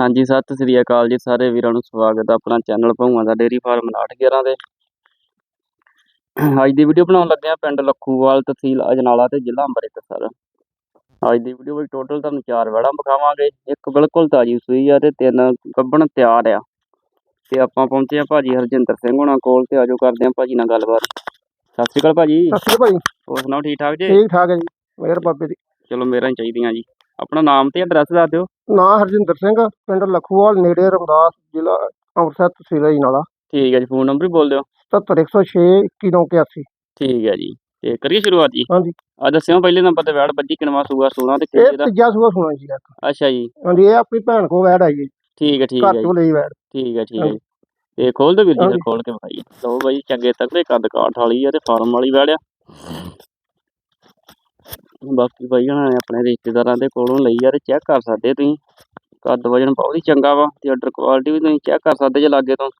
ਹਾਂਜੀ ਸਤਿ ਸ੍ਰੀ ਅਕਾਲ ਜੀ ਸਾਰੇ ਵੀਰਾਂ ਨੂੰ ਸਵਾਗਤ ਹੈ ਆਪਣਾ ਚੈਨਲ ਭੌਆਂ ਦਾ ਡੇਰੀ ਫਾਰਮ 911 ਦੇ ਅੱਜ ਦੀ ਵੀਡੀਓ ਬਣਾਉਣ ਲੱਗੇ ਆ ਪਿੰਡ ਲੱਖੂਵਾਲ ਤਹਿਸੀਲ ਅਜਨਾਲਾ ਤੇ ਜ਼ਿਲ੍ਹਾ ਅੰਮ੍ਰਿਤਸਰ। ਅੱਜ ਦੀ ਵੀਡੀਓ ਵਿੱਚ ਟੋਟਲ ਤੁਹਾਨੂੰ ਚਾਰ ਵੜਾ ਵਿਖਾਵਾਂਗੇ ਇੱਕ ਬਿਲਕੁਲ ਤਾਜੀ ਸੂਈ ਆ ਤੇ ਤਿੰਨ ਗੱਬਣ ਤਿਆਰ ਆ। ਤੇ ਆਪਾਂ ਪਹੁੰਚੇ ਆ ਭਾਜੀ ਹਰਜਿੰਦਰ ਸਿੰਘ ਹੋਣਾ ਕੋਲ ਤੇ ਆਜੋ ਕਰਦੇ ਆ ਭਾਜੀ ਨਾਲ ਗੱਲਬਾਤ। ਸਤਿ ਸ੍ਰੀ ਅਕਾਲ ਭਾਜੀ। ਸਤਿ ਸ਼੍ਰੀ ਅਕਾਲ ਭਾਈ ਹੋਰ ਸੁਣਾਓ ਠੀਕ ਠਾਕ ਜੀ? ਠੀਕ ਠਾਕ ਹੈ ਜੀ ਮੇਰ ਬਾਬੇ ਦੀ। ਚਲੋ ਮੇਰਾ ਹੀ ਚਾਹੀਦੀਆਂ ਜੀ। ਆਪਣਾ ਨਾਮ ਤੇ ਐਡਰੈਸ ਦੱਸ ਦਿਓ। ਨਾਂ ਹਰਜਿੰਦਰ ਸਿੰਘ ਪਿੰਡ ਲਖੂਵਾਲ ਨੇੜੇ ਰਮਦਾਸ ਜ਼ਿਲ੍ਹਾ ਅੰਮ੍ਰਿਤਸਰ ਤਹਿਸੀਲ ਹੈ ਜੀ ਨਾਲਾ ਠੀਕ ਹੈ ਜੀ ਫੋਨ ਨੰਬਰ ਵੀ ਬੋਲ ਦਿਓ। 70106 21981 ਠੀਕ ਹੈ ਜੀ ਤੇ ਕਰੀਏ ਸ਼ੁਰੂਆਤ ਜੀ। ਹਾਂਜੀ। ਆ ਦੱਸਿਓ ਪਹਿਲੇ ਨੰਬਰ ਤੇ ਵੈੜ ਬੱਜੀ ਕਿਨਵਾ ਸੂਗਾ ਸੋਨਾ ਤੇ ਇਹ ਕਿਹਦੇ ਦਾ ਤੀਜਾ ਸੂਆ ਸੁਣਾ ਜੀ ਇੱਕ। ਅੱਛਾ ਜੀ। ਹਾਂਜੀ ਇਹ ਆਪਣੀ ਭੈਣ ਕੋ ਵੈੜ ਆਈ ਹੈ। ਠੀਕ ਹੈ ਠੀਕ ਹੈ ਘਰ ਜੀ। ਤੋਂ ਲਈ ਵੈੜ। ਠੀਕ ਹੈ ਠੀਕ ਹੈ। ਜੀ। ਤੇ ਖੋਲ ਦੋ ਵੀਰ ਜੀ ਫਿਰ। ਖੋਲ ਕੇ ਵਿਖਾਈਏ। ਲਓ ਬਾਈ ਚੰਗੇ ਤਕੜੇ ਕੱਦ ਕਾਠ ਵਾਲੀ ਆ ਤੇ ਫਾਰਮ ਵਾਲੀ ਵੈੜ ਆ। ਬਾਕੀ ਬਾਈ ਹਣਾ ਨੇ ਆਪਣੇ ਰਿਸ਼ਤੇਦਾਰਾਂ ਦੇ ਕੋਲੋਂ ਲਈ ਆ ਤੇ ਚੈੱਕ ਕਰ ਸਕਦੇ ਤੁਸੀਂ। ਕੱਦ ਵਜਨ ਬਹੁਤ ਹੀ ਚੰਗਾ ਵਾ ਤੇ ਆਰਡਰ ਕੁਆਲਿਟੀ ਵੀ ਤੁਸੀਂ ਚੈੱਕ ਕਰ ਸਕਦੇ ਜੇ ਲਾਗੇ ਤੋਂ।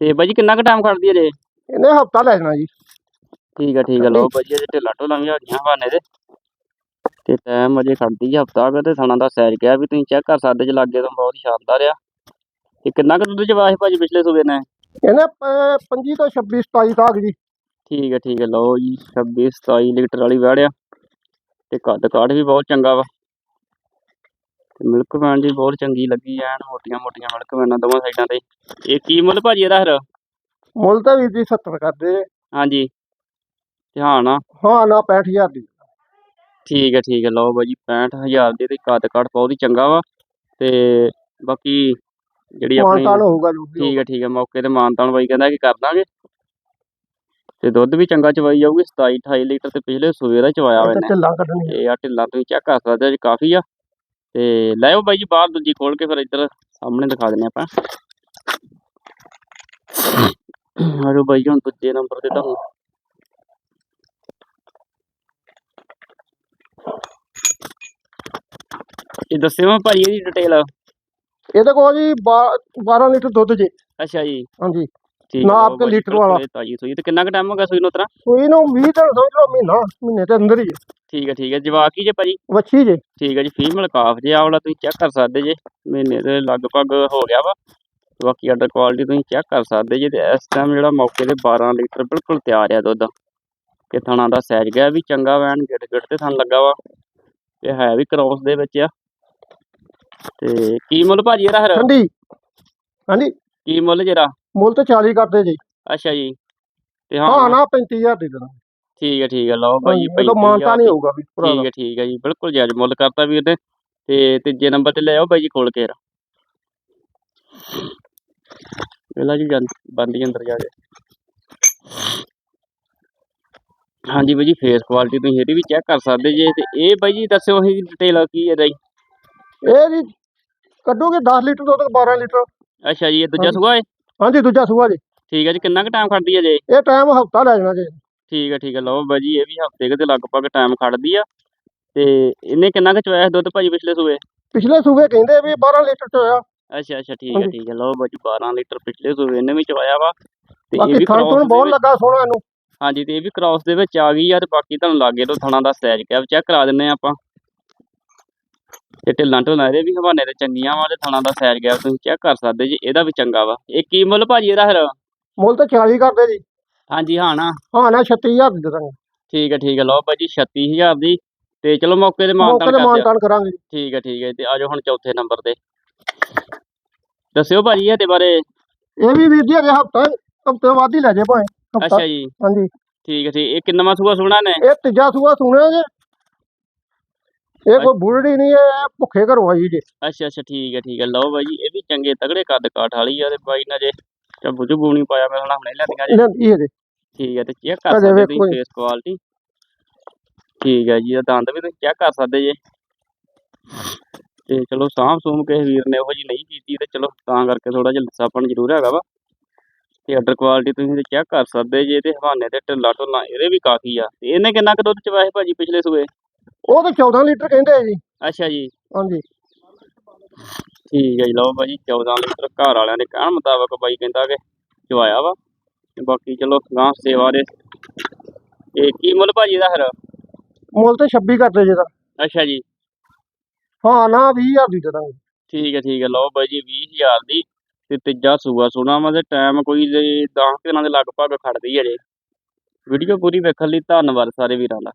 ਤੇ ਬਾਈ ਜੀ ਕਿੰਨਾ ਕੁ ਟਾਈਮ ਖੜਦੀ ਹੈ ਜੇ ਇਹਨੇ ਹਫਤਾ ਲੈ ਜਾਣਾ ਜੀ। ਠੀਕ ਹੈ ਠੀਕ ਹੈ ਲਓ ਬਾਈ ਜੀ ਅਜੇ ਢਿੱਲਾ ਢੋਲਾਂ ਵੀ ਹੈਗੀਆਂ ਬਹਾਨੇ ਦੇ ਤੇ ਟਾਈਮ ਅਜੇ ਖੜਦੀ ਆ ਹਫਤਾ ਕੁ ਤੇ ਥਣਾ ਦਾ ਸੈਰ ਗਿਆ ਵੀ ਤੁਸੀਂ ਚੈੱਕ ਕਰ ਸਕਦੇ ਜੇ ਲਾਗੇ ਤੋਂ ਬਹੁਤ ਹੀ ਸ਼ਾਨਦਾਰ ਆ। ਤੇ ਕਿੰਨਾ ਕੁ ਦੁੱਧ ਚਵਾਇਆ ਸੀ ਭਾਜੀ ਪਿਛਲੇ ਸੂਬੇ ਨੇ? ਇਹਨੇ ਪ- 25 ਤੋਂ 26 27 ਤੱਕ ਜੀ। ਠੀਕ ਹੈ ਠੀਕ ਹੈ ਲਓ ਜੀ 26 27 ਲੀਟਰ ਵਾਲੀ ਵੜ ਆ। ਤੇ ਕੱਦ ਕਾਠ ਵੀ ਬਹੁਤ ਚੰਗਾ ਵਾ। ਤੇ ਮਿਲਕ ਵੈਨ ਜੀ ਬਹੁਤ ਚੰਗੀ ਲੱਗੀ ਐਨ ਮੋਟੀਆਂ ਮੋਟੀਆਂ ਮਿਲਕ ਵੈਨਾਂ ਦੋਵਾਂ ਸਾਈਡਾਂ ਤੇ। ਇਹ ਕੀ ਮੁੱਲ ਭਾਜੀ ਇਹਦਾ ਫਿਰ? ਮੁੱਲ ਤਾਂ ਵੀਰ ਜੀ 70 ਕਰਦੇ। ਹਾਂਜੀ। ਧਿਆਨ ਆ ਹਾਂ ਨਾ 65000 ਦੀ। ਠੀਕ ਹੈ ਠੀਕ ਹੈ। ਲਓ ਬਾਈ ਜੀ 65000 ਦੀ ਤੇ ਕੱਦ ਕਾਠ ਬਹੁਤ ਹੀ ਚੰਗਾ ਵਾ। ਤੇ ਬਾਕੀ ਜਿਹੜੀ ਆਪਣੀ ਮਾਨਤਾਨ ਹੋਊਗਾ ਠੀਕ ਹੈ ਠੀਕ ਹੈ। ਮੌਕੇ ਤੇ ਮਾਨਤਾਨ ਬਾਈ ਕਹਿੰਦਾ ਕਿ ਕਰ ਦਾਂਗੇ। ਤੇ ਦੁੱਧ ਵੀ ਚੰਗਾ ਚਵਾਈ ਜਾਊਗੀ 27 28 ਲੀਟਰ ਤੇ ਪਿਛਲੇ ਸੂਬੇ ਦਾ ਚਵਾਇਆ ਵਾ ਹੋਊਗਾ ਇਹਨੇ ਢਿੱਲਾਂ ਕੱਢਣੀ ਤੇ ਆ ਢਿੱਲਾਂ ਤੁਸੀਂ ਚੈੱਕ ਕਰ ਸਕਦੇ ਹੋ ਜੀ ਕਾਫੀ ਆ। ਤੇ ਲੈ ਆਓ ਬਾਈ ਜੀ ਬਾਹਰ ਦੂਜੀ ਖੋਲ ਕੇ ਫਿਰ ਇੱਧਰ ਸਾਹਮਣੇ ਦਿਖਾ ਦਿੰਦੇ ਆਪਾਂ। ਆਜੋ ਬਾਈ ਜੀ ਹੁਣ ਦੂਜੇ ਨੰਬਰ ਤੇ ਤੁਹਾਨੂੰ। ਇਹ ਦੱਸਿਓ ਭਾਈ ਇਹਦੀ ਡਿਟੇਲ ਇਹਦੇ ਕੋਲ ਜੀ 12 ਲੀਟਰ ਦੁੱਧ ਜੀ। ਅੱਛਾ ਜੀ। ਹਾਂਜੀ। ਠੀਕ ਨਾ ਲੀਟਰ ਵਾਲਾ। ਬਿਲਕੁਲ ਤਾਜੀ ਸੂਈ ਤੇ ਕਿੰਨਾ ਕੁ ਟਾਈਮ ਹੋ ਗਿਆ ਸੂਈ ਨੂੰ ਉਤਰਾ? ਸੂਈ ਨੂੰ 20 ਦਿਨ ਸਮਝ ਲਓ ਮਹੀਨਾ ਮਹੀਨੇ ਦੇ ਅੰਦਰ ਹੀ ਹੈ। ਠੀਕ ਹੈ ਠੀਕ ਹੈ ਜਵਾਕ ਹੀ ਜੇ ਭਾਜੀ? ਵੱਛੀ ਜੇ। ਠੀਕ ਹੈ ਜੀ ਫੀਮੇਲ ਕਾਫ ਜੇ ਆਹ ਵਾਲਾ ਤੁਸੀਂ ਚੈੱਕ ਕਰ ਸਕਦੇ ਜੇ ਮਹੀਨੇ ਦੇ ਲਗਭਗ ਹੋ ਗਿਆ ਵਾ। ਬਾਕੀ ਆਰਡਰ ਕੁਆਲਿਟੀ ਤੁਸੀਂ ਚੈੱਕ ਕਰ ਸਕਦੇ ਜੇ ਤੇ ਇਸ ਟਾਈਮ ਜਿਹੜਾ ਮੌਕੇ ਤੇ 12 ਲੀਟਰ ਬਿਲਕੁਲ ਤਿਆਰ ਆ ਦੁੱਧ। ਤੇ ਥਣਾ ਦਾ ਸਾਈਜ਼ ਗਿਆ ਵੀ ਚੰਗਾ ਵੈਨ ਗਿੱਟ ਗਿੱਟ ਤੇ ਥਣ ਲੱਗਾ ਵਾ। ਤੇ ਹੈ ਵੀ ਕ੍ਰੋਸ ਦੇ ਵਿੱਚ ਆ। ਤੇ ਕੀ ਮੁੱਲ ਭਾਜੀ ਇਹਦਾ ਫਿਰ? ਠੰਡੀ। ਹਾਂਜੀ। ਕੀ ਮੁੱਲ ਜਿਹੜਾ ਮੁੱਲ ਤੇ 40 ਕਰਦੇ ਜੀ। ਅੱਛਾ ਜੀ। ਤੇ ਹਾਂ। ਹਾਂ ਨਾ 35000 ਦੇ ਦੇਣਾ। ਠੀਕ ਹੈ ਠੀਕ ਹੈ ਲਓ ਭਾਈ ਇਹ ਤਾਂ ਮਾਨਤਾ ਨਹੀਂ ਹੋਊਗਾ ਵੀ ਭਰਾ ਠੀਕ ਦਾ। ਹੈ ਠੀਕ ਹੈ ਜੀ ਬਿਲਕੁਲ ਜਾਇਜ਼ ਮੁੱਲ ਕਰਤਾ ਵੀਰ ਨੇ। ਤੇ ਤੀਜੇ ਨੰਬਰ ਤੇ ਲੈ ਆਓ ਬਾਈ ਜੀ ਖੋਲ ਕੇ। ਯਾਰ ਵੇਲਾ ਜੀ ਬੰਦੀ ਅੰਦਰ ਜਾ ਕੇ। ਹਾਂਜੀ ਬਾਈ ਜੀ ਫੇਸ ਕੁਆਲਿਟੀ ਤੁਸੀਂ ਇਹਦੀ ਵੀ ਚੈੱਕ ਕਰ ਸਕਦੇ ਜੇ। ਤੇ ਇਹ ਬਾਈ ਜੀ ਦੱਸਿਓ ਅਸੀਂ ਡਿਟੇਲ ਕੀ ਹੈ ਜੀ। ਇਹ ਜੀ ਕੱਢੋਗੇ 10 ਲੀਟਰ ਦੁੱਧ 12 ਲੀਟਰ। ਅੱਛਾ ਜੀ ਇਹ ਦੂਜਾ ਹਾਂਜੀ। ਸੁਗਾ ਹੈ? ਹਾਂਜੀ ਦੂਜਾ ਸੂਆ ਜੀ। ਠੀਕ ਹੈ ਜੀ ਕਿੰਨਾ ਕੁ ਟਾਈਮ ਖੜਦੀ ਹੈ ਜੇ? ਇਹ ਟਾਈਮ ਹਫਤਾ ਲੈ ਜਾਣਾ ਜੀ। ਠੀਕ ਹੈ ਠੀਕ ਹੈ ਲਓ ਬਾਈ ਜੀ ਇਹ ਵੀ ਹਫ਼ਤੇ ਕੁ ਦੇ ਲਗਭਗ ਟਾਈਮ ਖੜਦੀ ਆ। ਤੇ ਇਹਨੇ ਕਿੰਨਾ ਕੁ ਚਵਾਇਆ ਸੀ ਦੁੱਧ ਭਾਜੀ ਪਿਛਲੇ ਸੂਏ? ਪਿਛਲੇ ਸੂਬੇ ਕਹਿੰਦੇ ਵੀ 12 ਲੀਟਰ ਚ ਹੋਇਆ ਅੱਛਾ ਅੱਛਾ ਠੀਕ ਹੈ। ਠੀਕ ਹੈ ਲਓ ਬਾਜੀ 12 ਲੀਟਰ ਪਿਛਲੇ ਸੂਬੇ ਇਹਨੇ ਵੀ ਚਵਾਇਆ ਵਾ। ਤੇ ਇਹ ਵੀ ਕ੍ਰਾਸ ਤੋਂ ਬਹੁਤ ਲੱਗਾ ਸੋਹਣਾ ਇਹਨੂੰ। ਹਾਂਜੀ ਤੇ ਇਹ ਵੀ ਕ੍ਰਾਸ ਦੇ ਵਿੱਚ ਆ ਗਈ ਆ ਤੇ ਬਾਕੀ ਤੁਹਾਨੂੰ ਲਾਗੇ ਤੋਂ ਥਣਾ ਦਾ ਸਾਈਜ਼ ਕਿਆ ਚੈੱਕ ਕਰਾ ਦਿੰਨੇ ਆਪਾਂ। ਤੇ ਢਿੱਲਾਂ ਢੋਲਾਂ ਇਹਦੇ ਵੀ ਹਵਾਨੇ ਤੇ ਚੰਗੀਆਂ ਵਾ ਤੇ ਥਣਾ ਦਾ ਸਾਈਜ਼ ਗਿਆ ਤੁਸੀਂ ਚੈੱਕ ਕਰ ਸਕਦੇ ਜੀ ਇਹਦਾ ਵੀ ਚੰਗਾ ਵਾ। ਇਹ ਕੀ ਮੁੱਲ ਭਾਜੀ ਇਹਦਾ ਫਿਰ? ਮੁੱਲ ਤੇ 40 ਕਰਦੇ ਜੀ। ਹਾਂਜੀ ਹਾਂ ਨਾ। ਹਾਂ ਨਾ 36000 ਦੇ ਦਾਂਗੇ। ਠੀਕ ਹੈ ਠੀਕ ਹੈ। ਲਓ ਭਾਜੀ 36000 ਦੀ। ਤੇ ਚਲੋ ਮੌਕੇ ਤੇ ਮੌਕੇ ਮਾਨਤਾਨ ਤੇ ਕਰਦੇ ਆ। ਮਾਨਤਾਨ ਕਰਾਂਗੇ ਠੀਕ ਹੈ ਠੀਕ ਹੈ। ਤੇ ਆਜੋ ਹੁਣ ਚੌਥੇ ਨੰਬਰ ਤੇ। ਦੱਸਿਓ ਭਾਜੀ ਇਹਦੇ ਬਾਰੇ। ਇਹ ਵੀ ਵੀਰ ਜੀ ਅਜੇ ਹਫਤਾ ਹਫ਼ਤੇ ਬਾਅਦ ਹੀ ਲੈ ਜੇ ਭਾਵੇਂ। ਅੱਛਾ ਜੀ। ਹਾਂਜੀ। ਠੀਕ ਹੈ ਠੀਕ। ਇਹ ਕਿੰਨਾ ਸੂਆ ਸੁਣਾ ਨੇ ਇਹ ਤੀਜਾ ਸੂਆ ਸੁਣਿਆ ਜੇ ਇਹ ਕੋਈ ਬੁਲੜੀ ਨਹੀਂ ਹੈ ਭੁੱਖੇ ਘਰੋਂ ਆਈ ਜੇ। ਅੱਛਾ ਅੱਛਾ ਠੀਕ ਹੈ ਠੀਕ ਹੈ। ਲਓ ਬਾਈ ਜੀ ਇਹ ਵੀ ਚੰਗੇ ਤਗੜੇ ਕੱਦ ਕਾਠ ਵਾਲੀ ਆ ਤੇ ਬਾਈ ਨੇ ਜੇ ਚੱਬੂ ਚੁਬੂ ਨਹੀਂ ਪਾਇਆ ਮੈਂ ਹੁਣੇ ਲੈਂਦੀਆਂ ਜੀ। ਇਹਨਾਂ ਦੀ ਇਹ ਜੇ। ਠੀਕ ਹੈ ਤੇ ਚੈੱਕ ਕਰ ਸਕਦੇ ਤੁਸੀਂ। ਫੇਸ ਕੁਆਲਿਟੀ ਠੀਕ ਹੈ ਜੀ ਇਹ ਦੰਦ ਵੀ ਤੁਸੀਂ ਚੈੱਕ ਕਰ ਸਕਦੇ ਜੇ। ਤੇ ਚਲੋ ਸਾਂਭ ਸੂਮ ਕੇ ਵੀਰ ਨੇ ਉਹੋ ਜੀ ਨਹੀਂ ਕੀਤੀ ਤੇ ਚਲੋ ਤਾਂ ਕਰਕੇ ਥੋੜਾ ਜਿਹਾ ਲੱਸਾਪਣ ਜ਼ਰੂਰ ਹੈਗਾ ਵਾ। ਤੇ ਆਰਡਰ ਕੁਆਲਿਟੀ ਤੁਸੀਂ ਚੈੱਕ ਕਰ ਸਕਦੇ ਜੇ ਤੇ ਹਵਾਨੇ ਤੇ ਢਿੱਲਾ ਢੁੱਲਾ ਇਹਦੇ ਵੀ ਕਾਫੀ ਆ। ਤੇ ਇਹਨੇ ਕਿੰਨਾ ਕੁ ਦੁੱਧ ਚਵਾਇਆ ਭਾਜੀ ਪਿਛਲੇ ਸੂਏ? ਉਹ ਤਾਂ 14 ਲੀਟਰ ਕਹਿੰਦੇ ਆ ਜੀ। ਅੱਛਾ ਜੀ। ਹਾਂਜੀ। ਠੀਕ ਹੈ ਜੀ ਲਓ ਭਾਜੀ 14 ਲੀਟਰ ਘਰ ਵਾਲਿਆਂ ਦੇ ਕਹਿਣ ਮੁਤਾਬਕ ਬਾਈ ਕਹਿੰਦਾ ਕਿ ਚਵਾਇਆ ਵਾ। ਤੇ ਬਾਕੀ ਚਲੋ ਗਾਂ ਸੇਵਾ ਦੇ। ਇਹ ਕੀ ਮੁੱਲ ਭਾਜੀ ਦਾ ਫਿਰ? ਮੁੱਲ ਤੇ 26 ਕਰਦੇ ਜੇ ਦਾ ਅੱਛਾ ਜੀ। ਹਾਂ ਨਾ 20000 ਦੀ ਦੇ ਦਾਂਗੇ। ਠੀਕ ਹੈ ਠੀਕ ਹੈ ਲਓ ਬਾਈ ਜੀ 20000 ਦੀ। ਤੇ ਤੀਜਾ ਸੂਆ ਸੁਣਾ ਵਾ ਤੇ ਟਾਈਮ ਕੋਈ 10 ਦਿਨਾਂ ਦੇ ਲਗਭਗ ਖੜਦੀ ਹੈ ਜੇ। ਵੀਡੀਓ ਪੂਰੀ ਵੇਖਣ ਲਈ ਧੰਨਵਾਦ ਸਾਰੇ ਵੀਰਾਂ ਦਾ।